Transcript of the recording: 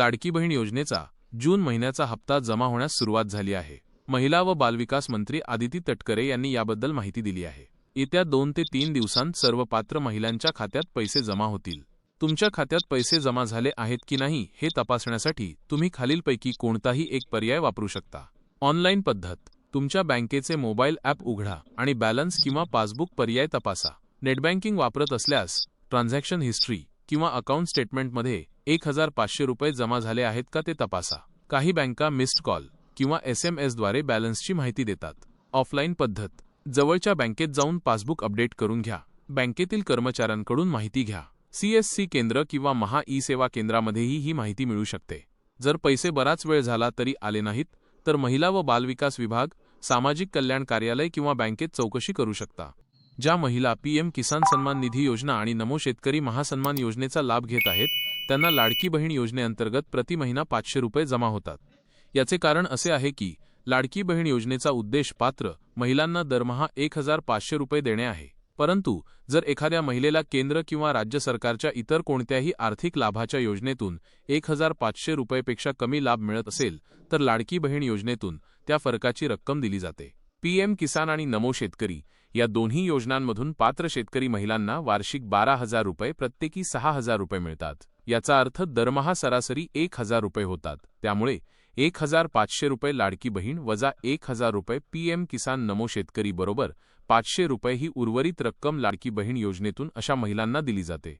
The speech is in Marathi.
लाडकी बहीण योजनेचा जून महिन्याचा हप्ता जमा होण्यास सुरुवात झाली आहे. महिला व बालविकास मंत्री आदिती तटकरे यांनी याबद्दल माहिती दिली आहे. येत्या दोन ते तीन दिवसांत सर्व पात्र महिलांच्या खात्यात पैसे जमा होतील. तुमच्या खात्यात पैसे जमा झाले आहेत की नाही हे तपासण्यासाठी तुम्ही खालीलपैकी कोणताही एक पर्याय वापरू शकता. ऑनलाईन पद्धत. तुमच्या बँकेचे मोबाईल ॲप उघडा आणि बॅलन्स किंवा पासबुक पर्याय तपासा. नेटबँकिंग वापरत असल्यास ट्रान्झॅक्शन हिस्ट्री किंवा अकाउंट स्टेटमेंटमध्ये एक हजार पाचशे रुपये जमा झाले आहेत का ते तपासा. काही बँका मिस्ड कॉल किंवा एस एम एसद्वारे बॅलन्सची माहिती देतात. ऑफलाईन पद्धत. जवळच्या बँकेत जाऊन पासबुक अपडेट करून घ्या. बँकेतील कर्मचाऱ्यांकडून माहिती घ्या. सीएससी केंद्र किंवा महा ई सेवा केंद्रामध्येही ही माहिती मिळू शकते. जर पैसे बराच वेळ झाला तरी आले नाहीत तर महिला व बालविकास विभाग सामाजिक कल्याण कार्यालय किंवा बँकेत चौकशी करू शकता. ज्या महिला पीएम किसान सन्मान निधी योजना आणि नमो शेतकरी महासन्मान योजनेचा लाभ घेत आहेत त्यांना लाडकी बहीण योजनेअंतर्गत प्रति महिना पाचशे रुपये जमा होतात. याचे कारण असे आहे की लाडकी बहीण योजनेचा उद्देश पात्र महिलांना दरमहा एक हजार पाचशे रुपये देणे आहे. परंतु जर एखाद्या महिलेला केंद्र किंवा राज्य सरकारच्या इतर कोणत्याही आर्थिक लाभाच्या योजनेतून एक हजार पाचशे रुपयेपेक्षा कमी लाभ मिळत असेल तर लाडकी बहीण योजनेतून त्या फरकाची रक्कम दिली जाते. पीएम किसान आणि नमो शेतकरी या दोन्ही योजनांमधून पात्र शेतकरी महिलांना वार्षिक बारा हजार रुपये प्रत्येकी सहा हजार रुपये मिळतात. याचा अर्थ दरमहा सरासरी एक हजार रुपये होतात. त्यामुळे एक हजार पाचशे रुपये लाडकी बहीण वजा एक हजार रुपये पीएम किसान नमो शेतकरी बरोबर पाचशे रुपये ही उर्वरित रक्कम लाडकी बहीण योजनेतून अशा महिलांना दिली जाते.